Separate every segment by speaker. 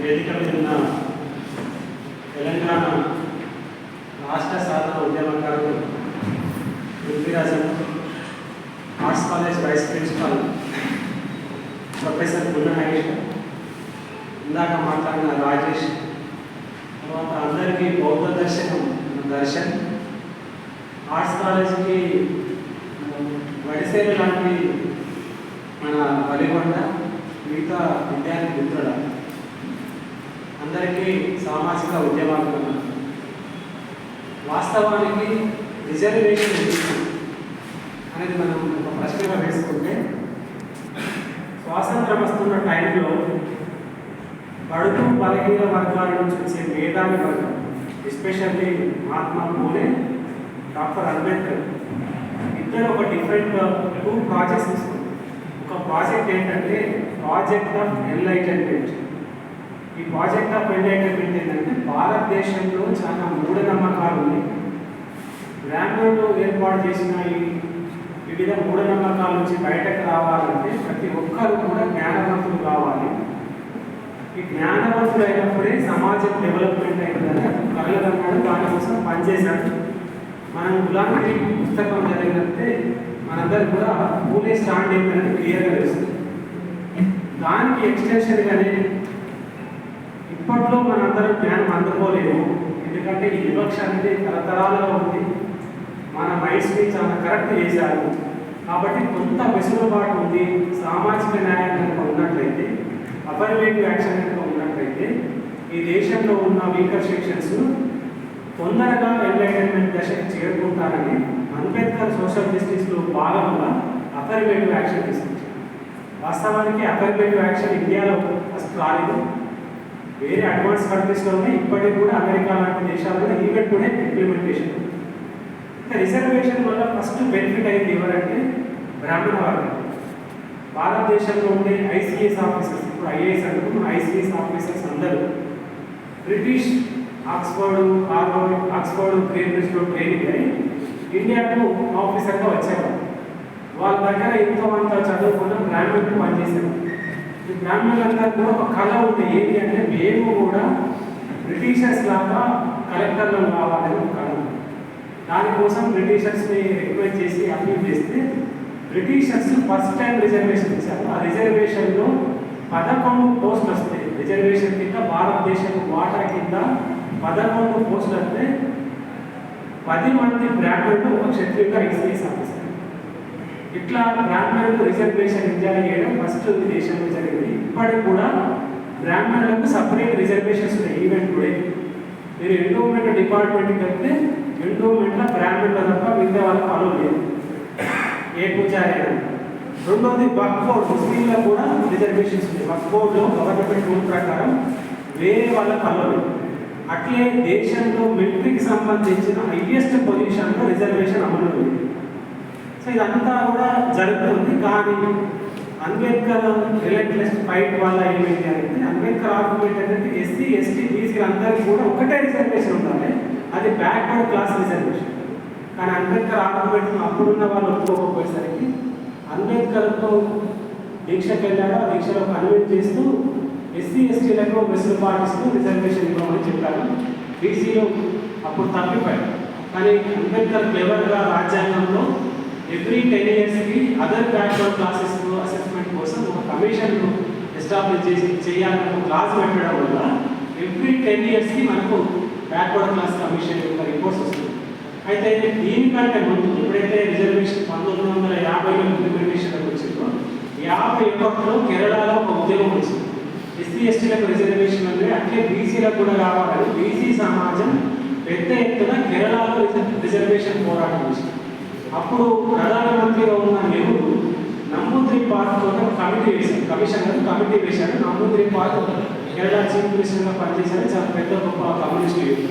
Speaker 1: వేదిక మీద ఉన్న తెలంగాణ రాష్ట్ర సాధన ఉద్యమకారులు Prithvirajan arts college vice principal professor Gunda ఇందాక మాట్లాడిన రాజేష్ తర్వాత అందరికీ బౌద్ధ దర్శనం దర్శన్ ఆర్ట్స్ కాలేజ్కి వడిసేలు లాంటి మన వలిగొండ మిగతా విద్యార్థి మిత్రుడు? అందరికీ సామాజిక ఉద్యమాలు వాస్తవానికి రిజర్వేషన్ అనేది మనం ఒక ప్రశ్నగా వేసుకుంటే స్వాతంత్రం వస్తున్న టైంలో బడుగు బలహీన వర్గాల నుంచి వచ్చే మేధావి వర్గం ఎస్పెషల్లీ మహాత్మా పూలే డాక్టర్ అంబేద్కర్ ఇద్దరు ఒక డిఫరెంట్ టూ ప్రాజెక్ట్స్ తీసుకున్నారు. ఒక ప్రాజెక్ట్ ఏంటంటే ప్రాజెక్ట్ ఆఫ్ ఎన్లైటన్మెంట్ ఈ ప్రాజెక్ట్ ఆఫ్ ఎన్లైటన్మెంట్ ఏంటంటే భారతదేశంలో చాలా మూఢనమ్మకాలు ఉన్నాయి. బ్రాహ్మణులు ఏర్పాటు చేసిన ఈ వివిధ మూఢనమ్మకాల నుంచి బయటకు రావాలంటే ప్రతి ఒక్కరు కూడా జ్ఞానవంతులు కావాలి. ఈ జ్ఞానవంతులు అయినప్పుడే సమాజం డెవలప్మెంట్ అవుతుందని కలగన్నాడు దానికోసం పనిచేశాడు మనం గులాంగిరి పుస్తకం జరిగినట్టే మనందరూ కూడా పూలే స్టాండ్ అయిందని క్లియర్గా తెలుస్తుంది. దానికి ఎక్స్టెన్షన్గానే ఇప్పట్లో మనందరం జ్ఞానం అందుకోలేము ఎందుకంటే ఈ వివక్ష అనేది తరతరాలుగా ఉంది. మన మైండ్స్ని చాలా కరెక్ట్ చేశారు. కాబట్టి కొంత వెసులుబాటు ఉంది. సామాజిక న్యాయం కనుక ఉన్నట్లయితే అఫర్మేటివ్ యాక్షన్ కనుక ఉన్నట్లయితే ఈ దేశంలో ఉన్న వీకర్ సెక్షన్స్ తొందరగా ఎంటర్టైన్మెంట్ దశకు చేరుకుంటారని అంబేద్కర్ సోషల్ జస్టిస్లో భాగంగా అఫర్మేటివ్ యాక్షన్ తీసుకొచ్చారు. వాస్తవానికి అఫర్మేటివ్ యాక్షన్ ఇండియాలో ఫస్ట్ రాలేదు. వేరే అడ్వాన్స్ కంట్రీస్లో ఉన్నాయి ఇప్పటికి కూడా అమెరికా లాంటి దేశాల్లో ఈవెన్ టుడే ఇంప్లిమెంటేషన్ రిజర్వేషన్ వల్ల ఫస్ట్ బెనిఫిట్ అయింది ఎవరంటే బ్రాహ్మణ వర్గం భారతదేశంలో ఉండే ఐసీఎస్ ఆఫీసర్స్ ఇప్పుడు ఐఏఎస్ అంటున్నాం ఐసీఎస్ ఆఫీసర్స్ అందరూ బ్రిటిష్ ఆక్స్ఫర్డ్ హార్వర్డ్ ఆక్స్ఫర్డ్ కేంబ్రిడ్జ్లో ట్రైనింగ్ అయి ఇండియాకు ఆఫీసర్గా వచ్చారు. వాళ్ళ దగ్గర ఎంతో అంత చదువుకున్న బ్రాహ్మణులు పనిచేశారు. ఈ బ్రాహ్మణులందరూ కూడా ఒక కళ ఉంది. ఏంటి అంటే మేము కూడా బ్రిటిషర్స్ లాగా కలెక్టర్లు కావాలని ఒక కళ ఉంది. దానికోసం బ్రిటిషర్స్ని రిక్వెస్ట్ చేసి అప్పీల్ చేస్తే బ్రిటిషర్స్ ఫస్ట్ టైం రిజర్వేషన్ ఇచ్చారు. ఆ రిజర్వేషన్లో పదకొండు పోస్టులు వస్తాయి. రిజర్వేషన్ కింద భారతదేశం వాటా కింద పదకొండు పోస్టులు వస్తే పది మంది బ్రాహ్మణులు ఒక క్షత్రియుగా ఐసీఎస్ ఆఫీసర్ ఇట్లా బ్రాహ్మణులకు రిజర్వేషన్ ఎంజాయ్ చేయడం ఫస్ట్ దేశంలో జరిగింది. ఇప్పటికి కూడా బ్రాహ్మణులకు సపరేట్ రిజర్వేషన్స్ ఉన్నాయి ఈవెంట్ కూడా మీరు ఎండోమెంట్ డిపార్ట్మెంట్కి వెళ్తే ఎండోమెంట్లో బ్రాహ్మణుల తప్ప మిగతా వాళ్ళకి పనులు లేదు. ఏ పూజారి అయినా రెండోది వక్ బోర్డ్ ముస్లింలకు కూడా రిజర్వేషన్స్ ఉన్నాయి. వక్ బోర్డులో గవర్నమెంట్ రూల్ ప్రకారం వేరే వాళ్ళ అలో లేదు. అట్లే దేశంలో మిలిటరీకి సంబంధించిన హైయెస్ట్ పొజిషన్లో రిజర్వేషన్ అమలు ఉంది సో ఇదంతా కూడా జరుగుతుంది. కానీ అంబేద్కర్ రిలెక్ట్లెస్ ఫైట్ వల్ల ఏమైంది అంటే అంబేద్కర్ ఆర్గ్యుమెంట్ అనేది ఎస్సీ ఎస్టీ బీసీ అందరికీ కూడా ఒకటే రిజర్వేషన్ ఉండాలి. అది బ్యాక్వర్డ్ క్లాస్ రిజర్వేషన్ కానీ అంబేద్కర్ ఆర్గ్యుమెంట్ అప్పుడున్న వాళ్ళు ఒప్పుకోకపోయేసరికి అంబేద్కర్తో దీక్షకు వెళ్ళాడో? దీక్షలో కన్విన్స్ చేస్తూ ఎస్సీ ఎస్టీలకు వెసులుబాటు ఇస్తూ రిజర్వేషన్ ఇవ్వమని చెప్పారు బీసీలో అప్పుడు తప్పిపోయాడు కానీ అంబేద్కర్ క్లెవర్గా రాజ్యాంగంలో ఎవ్రీ టెన్ ఇయర్స్కి అదర్ బ్యాక్వర్డ్ క్లాసెస్ అసెస్మెంట్ కోసం ఒక కమిషన్ను ఎస్టాబ్లిష్ చేసి చేయాలని ఒక క్లాస్ పెట్టడం వల్ల ఎవ్రీ టెన్ ఇయర్స్కి మనకు బ్యాక్వర్డ్ క్లాస్ కమిషన్ యొక్క రిపోర్ట్స్ వస్తుంది. అయితే దీనికంటే ముందు ఎప్పుడైతే రిజర్వేషన్ పంతొమ్మిది వందల యాభైలో ఇంప్లిమెంటేషన్కి వచ్చిందో యాభై ఒకటిలో కేరళలో ఒక ఉద్యమం వచ్చింది. ఎస్సీ ఎస్టీలకు రిజర్వేషన్ అంటే అట్లే బీసీలకు కూడా కావాలని బీసీ సమాజం పెద్ద ఎత్తున కేరళలో రిజర్వేషన్ పోరాటం వచ్చింది అప్పుడు ప్రధానమంత్రిగా ఉన్న నేను నమ్ముద్రి పార్క్ కమిటీ వేశాను. కమిషన్ కమిటీ వేశాను. నమ్ముద్రి పార్క్ కేరళ చీఫ్ మినిస్టర్గా పనిచేశారు. చాలా పెద్ద గొప్ప కమ్యూనిస్ట్ లీడర్.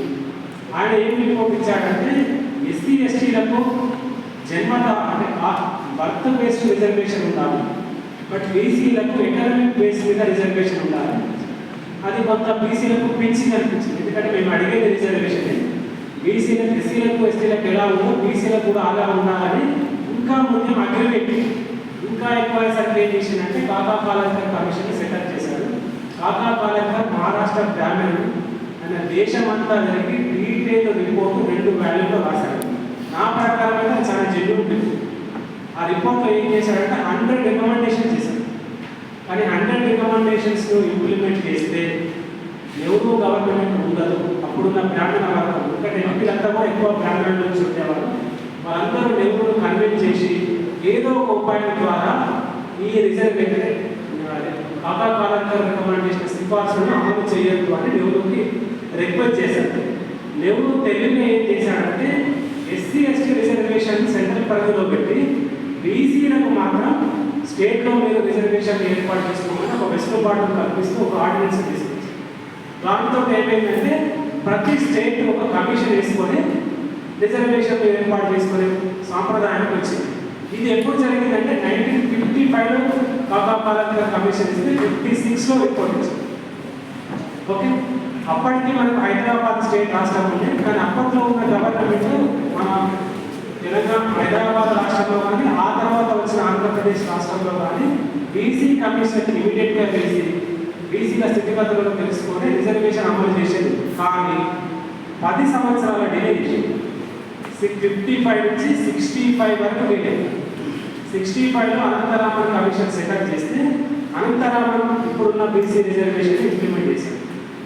Speaker 1: ఆయన ఏం రిపోర్ట్ ఇచ్చాడంటే ఎస్సీ ఎస్టీలకు జన్మత అంటే బర్త్ బేస్డ్ రిజర్వేషన్ ఉండాలి. బట్ బీసీలకు ఎకనామిక్ బేస్ మీద రిజర్వేషన్ ఉండాలి. అది కొంత బీసీలకు పెంచింది అనిపించింది ఎందుకంటే మేము అడిగేది రిజర్వేషన్ ఓబీసీలకు కూడా అలా ఉండాలని ఇంకా ముందు అగ్రిమెంట్ ఇంకా ఎక్కువ సర్వే చేసిందంటే కాకా పాలకర్ కమిషన్ సెటప్ చేశారు. కాకా పాలకర్ మహారాష్ట్ర గ్రామీణ అనే దేశమంతా జరిగి డీటెయిల్ రిపోర్ట్ రెండు వ్యాల్యూలో రాశారు నా ప్రకారం అయితే అది చాలా జెన్యున్ ఆ రిపోర్ట్లో ఏం చేశాడంటే హండ్రెడ్ రికమెండేషన్ చేశారు కానీ హండ్రెడ్ రికమెండేషన్స్ ఇంప్లిమెంట్ చేస్తే ఎవరు గవర్నమెంట్ ఉండదు అప్పుడున్న బ్రాహ్మణ వర్గం ఎందుకంటే ఎంపీలంతా కూడా ఎక్కువ బ్రాహ్మణుల నుంచి ఉండేవారు. వాళ్ళందరూ నెహ్రూను కన్విన్స్ చేసి ఏదో ఒక ఉపాయం ద్వారా ఈ రిజర్వేషన్ బాబా కాలంకర్ రికమెండ్ చేసిన సిఫార్సులను అమలు చేయొద్దు అని నెహ్రూకి రిక్వెస్ట్ చేశారు. నెహ్రూ తెలివిగా ఏం చేశాడంటే ఎస్సీ ఎస్టీ రిజర్వేషన్ సెంట్రల్ పరిధిలో పెట్టి బీసీలకు మాత్రం స్టేట్లో మీరు రిజర్వేషన్ ఏర్పాటు చేసుకోమని ఒక వెసులుబాటును కల్పిస్తూ ఒక ఆర్డినెన్స్ తీసుకొచ్చారు. దాంతో ఏమైందంటే ప్రతి స్టేట్ ఒక కమిషన్ వేసుకొని రిజర్వేషన్ ఏర్పాటు చేసుకునే సాంప్రదాయానికి వచ్చింది. ఇది ఎప్పుడు జరిగిందంటే నైన్టీన్ ఫిఫ్టీ ఫైవ్లో బాబా పాలకర్ కమిషన్ ఇస్తే ఫిఫ్టీ సిక్స్లో రిపోర్ట్ వచ్చింది. ఓకే అప్పటికి మనకు హైదరాబాద్ స్టేట్ రాష్ట్రం ఉంది. కానీ అప్పట్లో ఉన్న గవర్నమెంట్ మన తెలంగాణ హైదరాబాద్ రాష్ట్రంలో కానీ ఆ తర్వాత వచ్చిన ఆంధ్రప్రదేశ్ రాష్ట్రంలో కానీ బీసీ కమిషన్ ఇమీడియట్గా వేసి బీసీల స్థితిగతులను తెలుసుకొని రిజర్వేషన్ అమలు చేసేది. కానీ పది సంవత్సరాల డిలే చేసింది ఫిఫ్టీ ఫైవ్ నుంచి సిక్స్టీ ఫైవ్ వరకు డిలే. సిక్స్టీ ఫైవ్లో అనంతరామన్ కమిషన్ సెటప్ చేస్తే అనంతరామన్ ఇప్పుడున్న బీసీ రిజర్వేషన్ ఇంప్లిమెంట్ చేశారు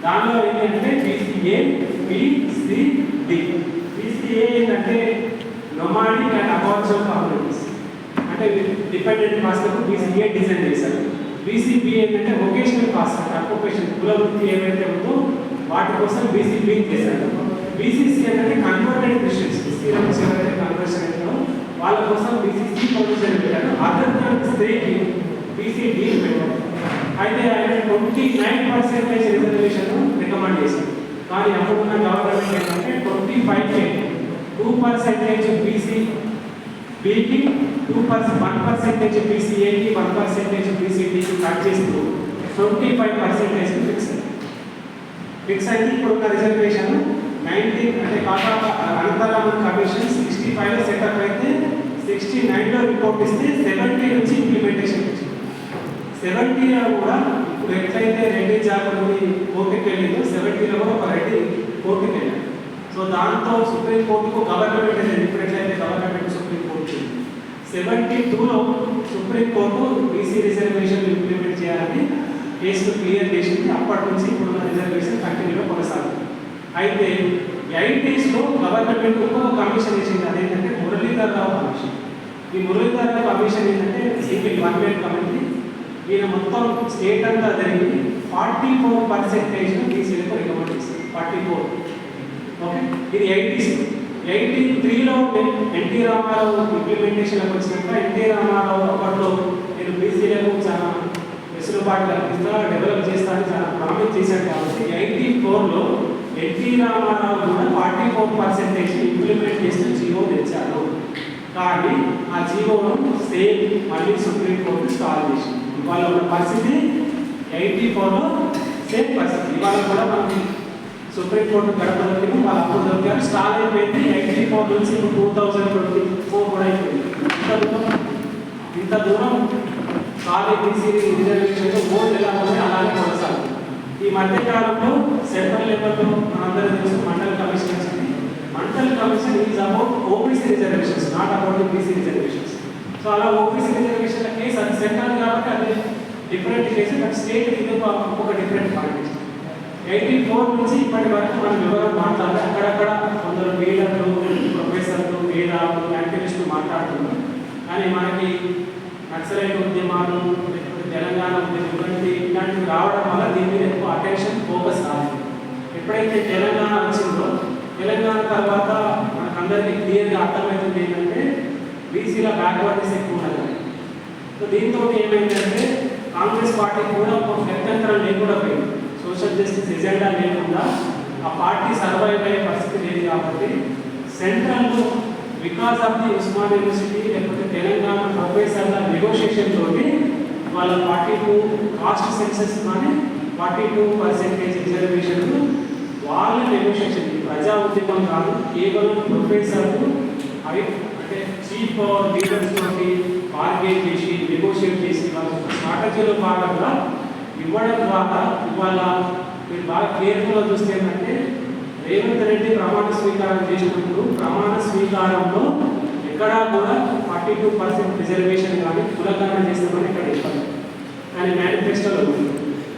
Speaker 1: దానిలో ఏంటంటే బీసీఏ బీసీడి బీసీఏ ఏంటంటే నొమాడిక్ అండ్ అబార్చర్ కమ్యూనిటీస్ అంటే డిపెండెంట్ మాస్టర్ బీసీఏ డిజైన్ చేశారు. బీసీబీ ఏంటంటే వొకేషనల్ కాస్ట్ అంటే అక్యుపేషన్ కుల వృత్తి ఏవైతే ఉందో వాటి కోసం బీసీబీ చేశారు. బీసీసీ ఏంటంటే కన్వర్టెడ్ క్రిస్టియన్స్ క్రిస్టియన్ ఎవరైతే కన్వర్షన్ అవుతారో వాళ్ళ కోసం బీసీసీ ప్రొవిజన్ పెట్టారు. అదర్ స్త్రీకి బీసీడీ పెట్టారు. అయితే ఆయన twenty nine percentage reservation recommend చేశారు. కానీ అప్పుడున్న గవర్నమెంట్ ఏంటంటే twenty five two percentage BC బీకి టూ పర్సెంట్ వన్ పర్సెంటేజ్ పీసీఏకి వన్ పర్సెంటేజ్ పీసీటీకి కట్ చేస్తూ ట్వంటీ ఫైవ్ పర్సెంటేజ్ ఫిక్స్ అయింది ఫిక్స్ అయితే ఇప్పుడున్న రిజర్వేషన్ నైన్టీన్ అంటే అనంతరం అనంతరామన్ కమిషన్ సిక్స్టీ ఫైవ్లో సెటప్ అయితే సిక్స్టీ నైన్లో రిపోర్ట్ ఇస్తే సెవెంటీ నుంచి ఇంప్లిమెంటేషన్ వచ్చింది. సెవెంటీలో కూడా ఇప్పుడు ఎట్లయితే రెడ్డి జాగ్రత్త కోర్టుకి వెళ్ళిందో సెవెంటీలో కూడా ఒక రెడ్డి కోర్టుకి వెళ్ళారు సో దాంతో సుప్రీం కోర్టుకు గవర్నమెంట్ ఇప్పుడు ఎట్లయితే గవర్నమెంట్ సెవెంటీ టూలో సుప్రీంకోర్టు బీసీ రిజర్వేషన్ ఇంప్లిమెంట్ చేయాలని కేసు క్లియర్ చేసింది. అప్పటి నుంచి ఇప్పుడున్న రిజర్వేషన్ కంటిన్యూగా కొనసాగుతుంది. అయితే ఎయిటీస్లో గవర్నమెంట్ ఇంకొక కమిషన్ ఇచ్చింది. అదేంటంటే మురళీధర్ రావు కమిషన్ ఈ మురళీధర్ రావు కమిషన్ ఏంటంటే సింగిల్ వన్ మేడ్ కమిటీ ఈయన మొత్తం స్టేట్ అంతా జరిగింది. ఫార్టీ ఫోర్ పర్సెంటేజ్ బీసీలకు రికమెండ్ చేసింది. ఫార్టీ ఫోర్ ఓకే ఇది ఎయిటీస్లో ఎయిటీ త్రీలో ఎన్టీ రామారావు ఇంప్లిమెంటేషన్కి వచ్చినాక ఎన్టీ రామారావు అప్పట్లో నేను బీసీలకు చాలా వెసులుబాటు కల్పిస్తా డెవలప్ చేస్తానని చాలా ప్రామిస్ చేశాను కాబట్టి ఎయిటీ ఫోర్లో ఎన్టీ రామారావు కూడా ఫార్టీ ఫోర్ పర్సెంటేజ్ ఇంప్లిమెంట్ చేసిన జీవో తెచ్చారు కానీ ఆ జీవోను సేమ్ మళ్ళీ సుప్రీంకోర్టు స్టాల్ చేసింది. ఇవాళ ఉన్న పరిస్థితి ఎయిటీ ఫోర్లో సేమ్ పరిస్థితి. ఇవాళ కూడా మనకి సుప్రీంకోర్టు గడప దొరికింది వాళ్ళ అప్పుడు దొరికారు స్టాల్ అయిపోయింది. ఎగ్జిట్ ఫోర్ నుంచి ఇప్పుడు టూ థౌజండ్ ట్వంటీ ఫోర్ కూడా అయిపోయింది. ఇంత దూరం ఇంత దూరం ఖాళీ బీసీ రిజర్వేషన్ ఓట్ ఎలా ఉంది అలాగే కొనసాగుతుంది. ఈ మధ్య కాలంలో సెంట్రల్ లెవెల్లో మనందరూ తెలుసు మండల కమిషన్ వచ్చింది. Mandal commission is about OBC reservations not about BC reservations. So అలా ఓబీసీ రిజర్వేషన్ కేసు అది సెంట్రల్ కాబట్టి అది డిఫరెంట్ కేసు బట్ స్టేట్ ఇది ఒక ఒక డిఫరెంట్ పాయింట్ ఎయిటీ ఫోర్ నుంచి ఇప్పటి వరకు మనం వివరం మాట్లాడాలి అక్కడక్కడ కొందరు లీడర్లు ప్రొఫెసర్లు వేదాలు యాక్టివిస్టులు మాట్లాడుతున్నారు. కానీ మనకి నక్సలైట్ ఉద్యమాలు లేకపోతే తెలంగాణ ఉద్యమం ఇలాంటి ఇలాంటివి రావడం వల్ల దీని మీద ఎక్కువ అటెన్షన్ ఫోకస్ రాలేదు. ఎప్పుడైతే తెలంగాణ వచ్చిందో తెలంగాణ తర్వాత మనకందరికీ క్లియర్గా అర్థమవుతుంది ఏంటంటే బీసీల బ్యాక్వర్డ్నెస్ ఎక్కువ ఉన్నది. సో దీంతో ఏమైందంటే కాంగ్రెస్ పార్టీ కూడా ఒక గత్యంతరం లేకుండా పోయింది. సోషల్ జస్టిస్ ఎజెండా లేకుండా ఆ పార్టీ సర్వైవ్ అయ్యే పరిస్థితి లేదు కాబట్టి సెంట్రల్లో because of the Osman university లేకపోతే తెలంగాణ ప్రొఫెసర్ల నెగోషియేషన్ తోటి వాళ్ళ ఫార్టీ టూ కాస్ట్ సెన్సెస్ కానీ ఫార్టీ టూ పర్సెంటేజ్ రిజర్వేషన్ వాళ్ళ నెగోషియేషన్ ప్రజా ఉద్యమం కాదు కేవలం ప్రొఫెసర్లు అవి అంటే చీఫ్ లీడర్స్ తోటి బార్గెన్ చేసి నెగోషియేట్ చేసి వాళ్ళ స్ట్రాటజీలో భాగంగా ఇవ్వడం ద్వారా ఇవాళ మీరు బాగా కేర్ఫుల్గా చూస్తే ఏంటంటే రేవంత్ రెడ్డి ప్రమాణ స్వీకారం చేసినప్పుడు ప్రమాణ స్వీకారంలో ఎక్కడా కూడా ఫార్టీ టూ పర్సెంట్ రిజర్వేషన్ కానీ కులకరణ చేస్తామని ఇక్కడ చెప్పారు ఆయన మేనిఫెస్టోలో ఉంది.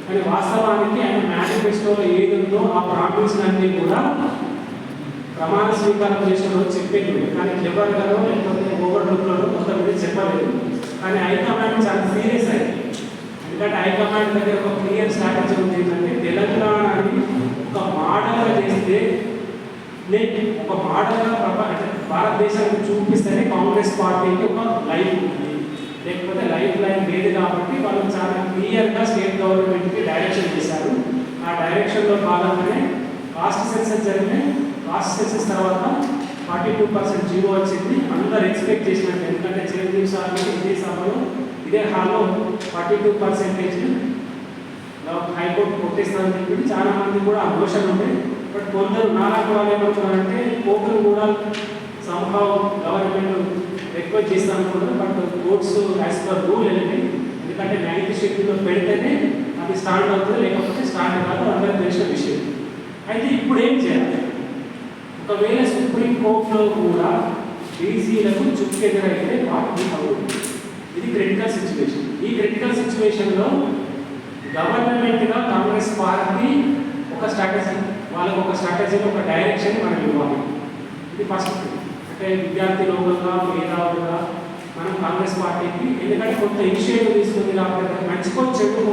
Speaker 1: కానీ వాస్తవానికి ఆయన మేనిఫెస్టోలో ఏది ఉందో ఆ ప్రామిస్ అన్నీ కూడా ప్రమాణ స్వీకారం చేసిన రోజు చెప్పేది కానీ క్లెవర్ లేకపోతే ఓవర్ లుక్లో కొంతమంది చెప్పలేదు. కానీ హైకమాండ్ చాలా సీరియస్ అయింది ఎందుకంటే హైకమాండ్ దగ్గర ఒక క్లియర్ స్ట్రాటజీ ఉంది ఏంటంటే తెలంగాణని ఒక మోడల్గా చేస్తే నేను ఒక మోడల్గా ప్రపంచ భారతదేశానికి చూపిస్తేనే కాంగ్రెస్ పార్టీకి ఒక లైఫ్ ఉంది. లేకపోతే లైఫ్ లైన్ లేదు కాబట్టి వాళ్ళు చాలా క్లియర్గా స్టేట్ గవర్నమెంట్కి డైరెక్షన్ చేశారు ఆ డైరెక్షన్లో భాగంగానే కాస్ట్ సెన్సెస్ జరిగినాయి. కాస్ట్ సెన్సెస్ తర్వాత ఫార్టీ టూ పర్సెంట్ జీవో వచ్చింది. అందరు ఎక్స్పెక్ట్ చేసినట్టు ఎందుకంటే చిరంజీవి సార్ ఇదే సభలో ఇదే హాల్లో forty two percentage. High court కొట్టేస్తారని చెప్పి చాలా మంది కూడా ఆ ఉంటాయి ఉంది బట్ కొందరు నాలాంటి వాళ్ళు ఏమంటున్నారంటే కోర్టులు కూడా సంభావ గవర్నమెంట్ రిక్వెస్ట్ చేస్తాను అనుకుంటున్నారు but courts as per rule వెళ్ళింది ఎందుకంటే నైన్త్ షెడ్యూల్లో పెడితేనే అది స్టార్ట్ అవుతుంది లేకపోతే స్టార్ట్ కాదు అందరికి తెలిసిన విషయం. అయితే ఇప్పుడు ఏం చేయాలి? ఒకవేళ సుప్రీంకోర్టులో కూడా బీసీలకు చుక్కెదురైతే వాటి అవుతుంది. ఇది క్రిటికల్ సిచ్యువేషన్ ఈ క్రిటికల్ సిచ్యువేషన్లో గవర్నమెంట్గా కాంగ్రెస్ పార్టీ ఒక స్ట్రాటజీ వాళ్ళకు ఒక స్ట్రాటజీలో ఒక డైరెక్షన్ మనం ఇవ్వాలి. ఇది ఫస్ట్ అంటే విద్యార్థి లోపంగా మేధావులుగా మనం కాంగ్రెస్ పార్టీకి ఎందుకంటే కొంత ఇనిషియేటివ్ తీసుకుంది కాబట్టి మంచికో చెడు.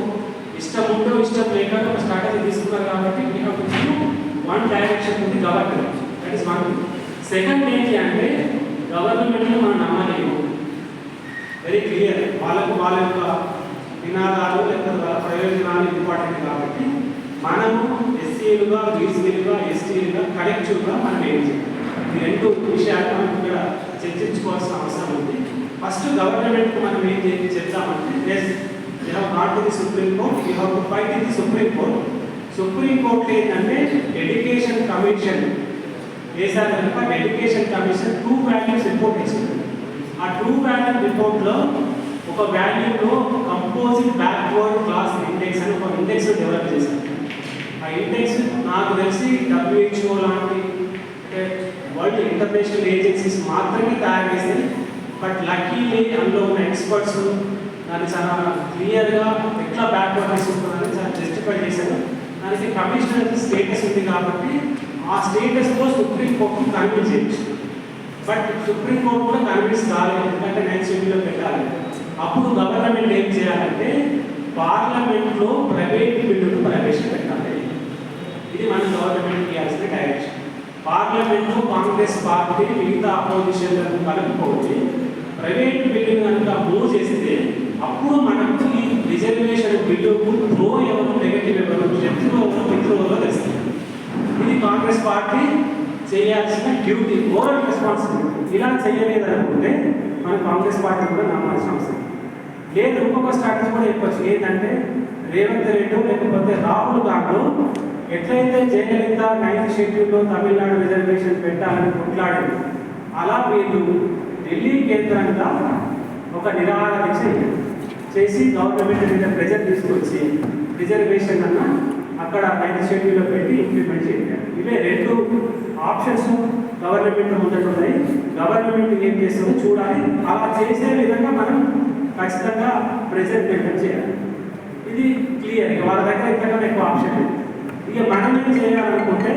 Speaker 1: ఇష్టం ఉందో ఇష్టం లేక ఒక స్ట్రాటజీ తీసుకున్నారు కాబట్టి వీ హ్యావ్ వన్ డైరెక్షన్ ఉంది government that is one second ఏంటి అంటే గవర్నమెంట్ని మనం నమ్మలేము. వెరీ క్లియర్ వాళ్ళకు వాళ్ళ యొక్క నినాదాలు లేకపోతే వాళ్ళ ప్రయోజనాలు ఇంపార్టెంట్ కాబట్టి మనము ఎస్సీలుగా బీసీలుగా ఎస్టీలుగా కలెక్టివ్గా మనం ఏం చేయాలి? ఈ రెండు విషయాలు మనం ఇక్కడ చర్చించుకోవాల్సిన అవసరం ఉంది. ఫస్ట్ గవర్నమెంట్కు మనం ఏం చేసి చెప్తామంటే yes you have not the supreme court you have to fight in the supreme court supreme court ఏంటంటే ఎడ్యుకేషన్ కమిషన్ వేశారు కనుక education commission two values report ఇచ్చింది ఆ టూ వాల్యూ రిపోర్ట్లో ఒక వాల్యూలో కంపోజిట్ బ్యాక్వర్డ్ క్లాస్ ఇండెక్స్ అని ఒక ఇండెక్స్ డెవలప్ చేశారు. ఆ ఇండెక్స్ నాకు తెలిసి డబ్ల్యూహెచ్ఓ లాంటి అంటే వరల్డ్ ఇంటర్నేషనల్ ఏజెన్సీస్ మాత్రమే తయారు చేసింది బట్ లక్కీలీ అందులో ఉన్న ఎక్స్పర్ట్స్ దాన్ని చాలా క్లియర్గా ఎట్లా బ్యాక్వర్డ్ తీసుకుంటున్నారని చాలా జస్టిఫై చేశారు. దానికి కమిషనర్ స్టేటస్ ఉంది కాబట్టి ఆ స్టేటస్లో సుప్రీం కోర్టు కన్వీన్ చేయొచ్చు. బట్ సుప్రీం కోర్టు కూడా కన్విన్స్ కాలేదు ఎందుకంటే నైన్ షెడ్యూల్లో పెట్టాలి. అప్పుడు గవర్నమెంట్ ఏం చేయాలంటే పార్లమెంట్లో ప్రైవేట్ బిల్లును ప్రవేశపెట్టాలి. ఇది మన గవర్నమెంట్ ఇవ్వాల్సిన డైరెక్షన్ పార్లమెంట్లో కాంగ్రెస్ పార్టీ మిగతా అపోజిషన్లను కలుపుకోవచ్చు ప్రైవేట్ బిల్లును కనుక మూవ్ చేస్తే అప్పుడు మనకు ఈ రిజర్వేషన్ బిల్లుకు ప్రో ఎవరు నెగటివ్ ఎవరు శత్రు ఎవరు మిత్రు ఎవరో తెలుస్తుంది ఇది కాంగ్రెస్ పార్టీ చేయాల్సిన డ్యూటీ మోరల్ రెస్పాన్సిబిలిటీ ఇలా చేయలేదు అనుకుంటే మన కాంగ్రెస్ పార్టీ కూడా నమ్మాల్సిన అవసరం లేదు ఇంకొక స్ట్రాటజీ కూడా చెప్పచ్చు. ఏంటంటే రేవంత్ రెడ్డి లేకపోతే రాహుల్ గాంధీ ఎట్లయితే జయలలిత నైన్త్ షెడ్యూల్లో తమిళనాడు రిజర్వేషన్ పెట్టాలని కొట్లాడారు అలా వీళ్ళు ఢిల్లీ కేంద్రంగా ఒక నిరాహార దీక్ష చేసి గవర్నమెంట్ మీద ప్రెజర్ తీసుకొచ్చి రిజర్వేషన్ అన్న అక్కడ నైన్త్ షెడ్యూల్లో పెట్టి ఇంప్లిమెంట్ చేయాలి ఇవే రెండు ఆప్షన్స్ గవర్నమెంట్ ముందట గవర్నమెంట్ ఏం చేస్తుందో చూడాలి. అలా చేసే విధంగా మనం ఖచ్చితంగా ప్రెజెంట్ మెయింటైన్ చేయాలి. ఇది క్లియర్ ఇక వాళ్ళ దగ్గర ఇంతకన్నా ఎక్కువ ఆప్షన్ లేదు. ఇక మనం ఏం చేయాలనుకుంటే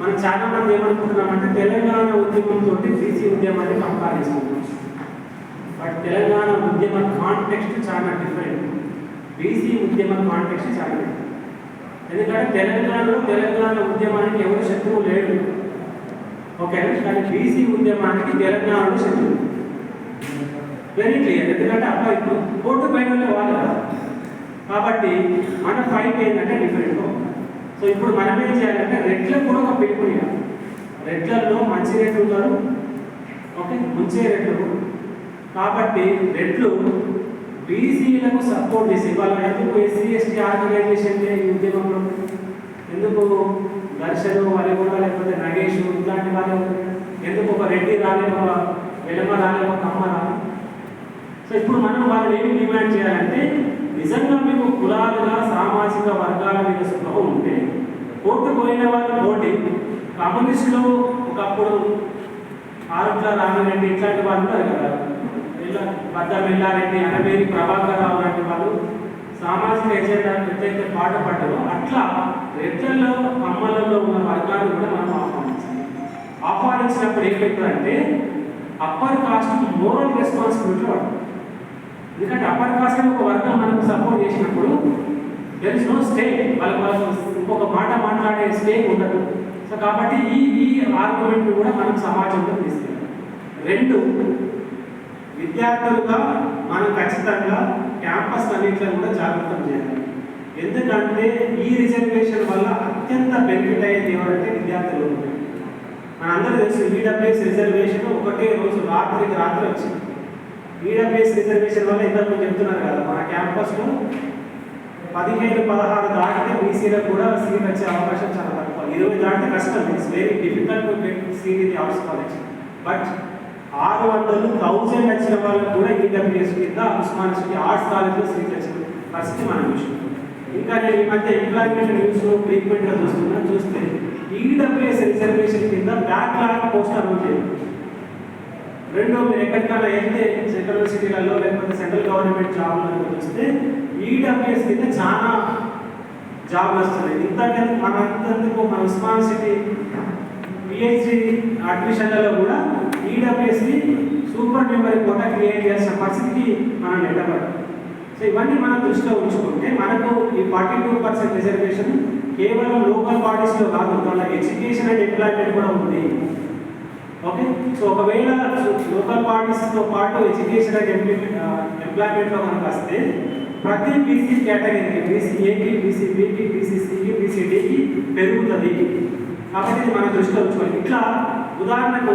Speaker 1: మనం చాలా మంది ఏమనుకుంటున్నామంటే తెలంగాణ ఉద్యమంతో బీసీ ఉద్యమాన్ని కంపేర్ చేసుకుంటున్నాం బట్ తెలంగాణ ఉద్యమ కాంటెక్స్ట్ చాలా డిఫరెంట్ బీసీ ఉద్యమ కాంటెక్స్ట్ చాలా డిఫరెంట్ ఎందుకంటే తెలంగాణలో తెలంగాణ ఉద్యమానికి ఎవరు శత్రువు లేడు ఓకే కానీ బీసీ ఉద్యమానికి తెలంగాణలో శత్రువు. వెరీ క్లియర్ ఎందుకంటే అబ్బాయి ఇప్పుడు కోర్టు పైన వాళ్ళు కాబట్టి మన ఫైట్ ఏంటంటే డిఫరెంట్ సో ఇప్పుడు మనం ఏం చేయాలంటే రెడ్లకు కూడా ఒక పిలుపు ఇవ్వాలి. రెడ్లలో మంచి రెడ్లు ఉన్నారు ఓకే ముంచే రెడ్లు. కాబట్టి రెడ్లు బీసీలకు సపోర్ట్ చేసి వాళ్ళు ఎందుకు ఎస్సీ ఎస్టీ ఆర్గనైజేషన్ ఈ ఉద్యమంలో ఎందుకు దర్శను వాళ్ళు కూడా లేకపోతే నగేష్ ఇట్లాంటి వాళ్ళు ఎందుకు ఒక రెడ్డి రాలే ఒక వెలమ రాలే ఒక కమ్మ రాలే సో ఇప్పుడు మనం వాళ్ళని ఏమి డిమాండ్ చేయాలంటే నిజంగా మీకు కులాలుగా సామాజిక వర్గాల మీద స్పృహ ఉంటే ఓటు పోయిన వాళ్ళు పోటీ కమ్యూనిస్టులు ఒకప్పుడు ఆరుట్ల రామిరెడ్డి ఇట్లాంటి వాళ్ళు ఉన్నారు కదా. వద్దమిల్లారెడ్డి బద్ద అనవేరి ప్రభాకర్ రావు లాంటి వాళ్ళు సామాజిక ఎజెండా ఎట్లయితే పాటుపడ్డారో అట్లా రెడ్లలో అమ్మలలో ఉన్న వర్గాలు కూడా మనం ఆహ్వానించాలి. ఆహ్వానించినప్పుడు ఏమైతుందంటే అప్పర్ కాస్ట్ మోరల్ రెస్పాన్సిబిలిటీ వాడు. ఎందుకంటే అప్పర్ కాస్ట్ ఒక వర్గం మనకు సపోర్ట్ చేసినప్పుడు దెర్ ఇస్ నో స్టే వాళ్ళ వాళ్ళు ఇంకొక మాట మాట్లాడే స్టే ఉండదు. సో కాబట్టి ఈ ఈ ఆర్గ్యుమెంట్ కూడా మనం సమాజంలో తీసుకెళ్ళాలి. రెండు విద్యార్థులుగా మనం ఖచ్చితంగా క్యాంపస్ అన్నింటిలో కూడా జాగ్రత్త చేయాలి. ఎందుకంటే ఈ రిజర్వేషన్ వల్ల అత్యంత బెనిఫిట్ అయ్యేది ఎవరంటే విద్యార్థులు. మనందరూ తెలుసు ఈడబ్ల్యూఎస్ రిజర్వేషన్ ఒకటే రోజు రాత్రికి రాత్రి వచ్చింది. ఈడబ్ల్యూఎస్ రిజర్వేషన్ వల్ల ఇంతకు చెప్తున్నారు కదా మన క్యాంపస్లో పదిహేను పదహారు దాటితే బీసీలకు కూడా సీట్ వచ్చే అవకాశం చాలా తక్కువ. ఇరవై దాటితే కష్టం. It's very difficult to get seat in arts college but ఆరు వందలు థౌజండ్ వచ్చిన వాళ్ళకి కూడా ఈడబ్ల్యూఎస్ కింద ఉస్మాన్ సిటీ ఆర్ట్స్ కాలేజ్లో సీట్ వచ్చింది. ఫస్ట్ మనం చూసాం ఇంకా నేను ఈ మధ్య ఎంప్లాయ్మెంట్ న్యూస్ ఫ్రీక్వెంట్గా చూస్తున్నా. చూస్తే ఈడబ్ల్యూఎస్ రిజర్వేషన్ కింద బ్యాక్లాగ్ పోస్ట్ అనౌన్స్ చేయాలి రెండు మీరు ఎక్కడికైనా వెళ్తే సెంట్రల్ సిటీలలో లేకపోతే సెంట్రల్ గవర్నమెంట్ జాబ్లలో చూస్తే ఈడబ్ల్యూఎస్ కింద చాలా జాబ్లు వస్తున్నాయి. ఇంతకంటే మన అంతకు మన ఉస్మాన్ సిటీ పిహెచ్డి అడ్మిషన్లలో కూడా ఈడబ్ల్యూఎస్ని సూపర్ మెమరీ కూడా క్రియేట్ చేసిన పరిస్థితికి మనం నిలబడాలి సో ఇవన్నీ మనం దృష్టిలో ఉంచుకుంటే మనకు ఈ ఫార్టీ టూ పర్సెంట్ రిజర్వేషన్ కేవలం లోకల్ బాడీస్లో కాదు వాళ్ళ ఎడ్యుకేషన్ అండ్ ఎంప్లాయ్మెంట్ కూడా ఉంది. ఓకే సో ఒకవేళ లోకల్ బాడీస్తో పాటు ఎడ్యుకేషన్ అండ్ ఎంప్లాయ్మెంట్లో మనకు వస్తే ప్రతి బీసీ కేటగిరీకి బీసీఏకి బీసీబీకి బీసీసీకి బీసీడీకి పెరుగుతుంది. కాబట్టి ఇది మన దృష్టిలో ఉంచుకోవాలి. ఇట్లా ఉదాహరణకు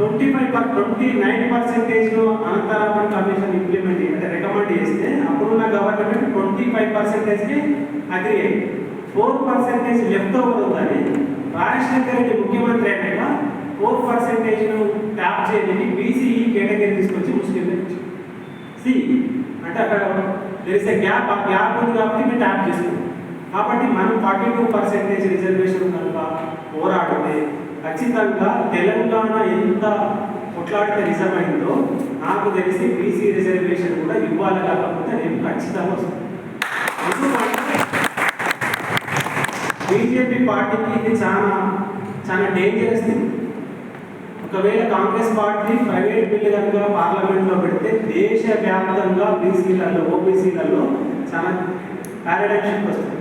Speaker 1: twenty five per twenty nine పర్సెంటేజ్లో Anantharaman commission implement అంటే రికమెండ్ చేస్తే అప్పుడున్న గవర్నమెంట్ ట్వంటీ ఫైవ్ పర్సెంటేజ్కి అగ్రి ఫోర్ పర్సెంటేజ్ లెఫ్ట్ ఓవర్ ఉందని రాజశేఖర రెడ్డి ముఖ్యమంత్రి అయినాక ఫోర్ పర్సెంటేజ్ను ట్యాప్ చేయని బీసీఈ కేటగిరీ తీసుకొచ్చి ముస్లింలు ఇచ్చారు సి అంటే అక్కడ తెలిసే గ్యాప్ ఆ గ్యాప్ ఉంది కాబట్టి మేము ట్యాప్ చేస్తున్నాం. కాబట్టి మనం ఫార్టీ టూ పర్సెంటేజ్ రిజర్వేషన్ కనుక పోరాడితే ఖచ్చితంగా తెలంగాణ ఎంత కొట్లాడితే నిజమైందో నాకు తెలిసి బీసీ రిజర్వేషన్ కూడా ఇవ్వాలి కాకపోతే నేను ఖచ్చితంగా వస్తాను బీజేపీ పార్టీకి ఇది చాలా చాలా డేంజరస్ థింగ్ ఒకవేళ కాంగ్రెస్ పార్టీ ప్రైవేట్ బిల్లు కనుక పార్లమెంట్లో పెడితే దేశవ్యాప్తంగా బీసీలలో ఓబీసీలలో చాలా పారాడాక్షన్ వస్తుంది.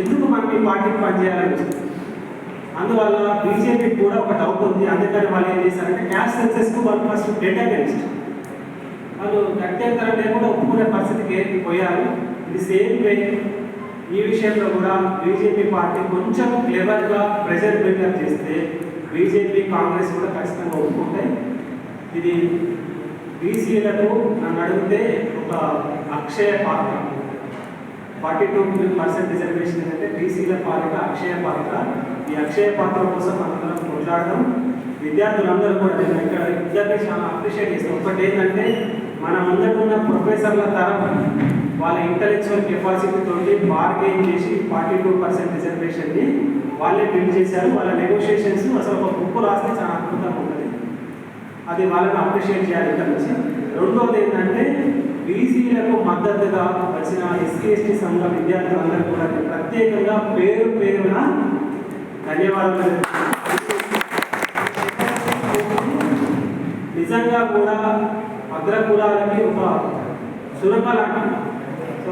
Speaker 1: ఎందుకు మనం ఈ పార్టీకి పనిచేయాలని వస్తుంది అందువల్ల బీజేపీకి కూడా ఒక డౌట్ ఉంది. అందుకని వాళ్ళు ఏం చేశారంటే క్యాష్ సెన్సెస్కు వాళ్ళు ఫస్ట్ డేటా గెలిస్ట్ వాళ్ళు గత్యంతరం లేకుండా ఒప్పుకునే పరిస్థితికి పోయారు? ఇది సేమ్ వే ఈ విషయంలో కూడా బీజేపీ పార్టీ కొంచెం క్లెవర్గా ప్రెజర్ బిల్డప్ చేస్తే బీజేపీ కాంగ్రెస్ కూడా ఖచ్చితంగా ఒప్పుకుంటాయి. ఇది బీసీలకు నన్ను అడిగితే ఒక అక్షయ పాత్ర. ఫార్టీ టూ పర్సెంట్ రిజర్వేషన్ ఏంటంటే బీసీల పాత్ర అక్షయ పాత్ర ఈ అక్షయ పాత్ర కోసం మనందరం కొట్లాడడం విద్యార్థులందరూ కూడా నేను ఇక్కడ ఇద్దరిని చాలా అప్రిషియేట్ చేస్తాను. ఒకటి ఏంటంటే మన ఉన్న ప్రొఫెసర్ల తరం వాళ్ళ ఇంటలెక్చువల్ కెపాసిటీ తోటి బార్గెయిన్ చేసి ఫార్టీ టూ పర్సెంట్ రిజర్వేషన్ని వాళ్ళే బిల్డ్ చేశారు. వాళ్ళ నెగోషియేషన్స్ అసలు ఒక బుక్ రాస్తే చాలా అద్భుతంగా ఉంటుంది. అది వాళ్ళని అప్రిషియేట్ చేయాలి ఇక్కడ నుంచి. రెండోది ఏంటంటే బీసీలకు మద్దతుగా వచ్చిన ఎస్సీ ఎస్టీ సంఘ విద్యార్థులందరూ కూడా ప్రత్యేకంగా పేరు పేరున ధన్యవాదాలు నిజంగా కూడా అగ్రకులాలకి ఒక సురకలాంటి. సో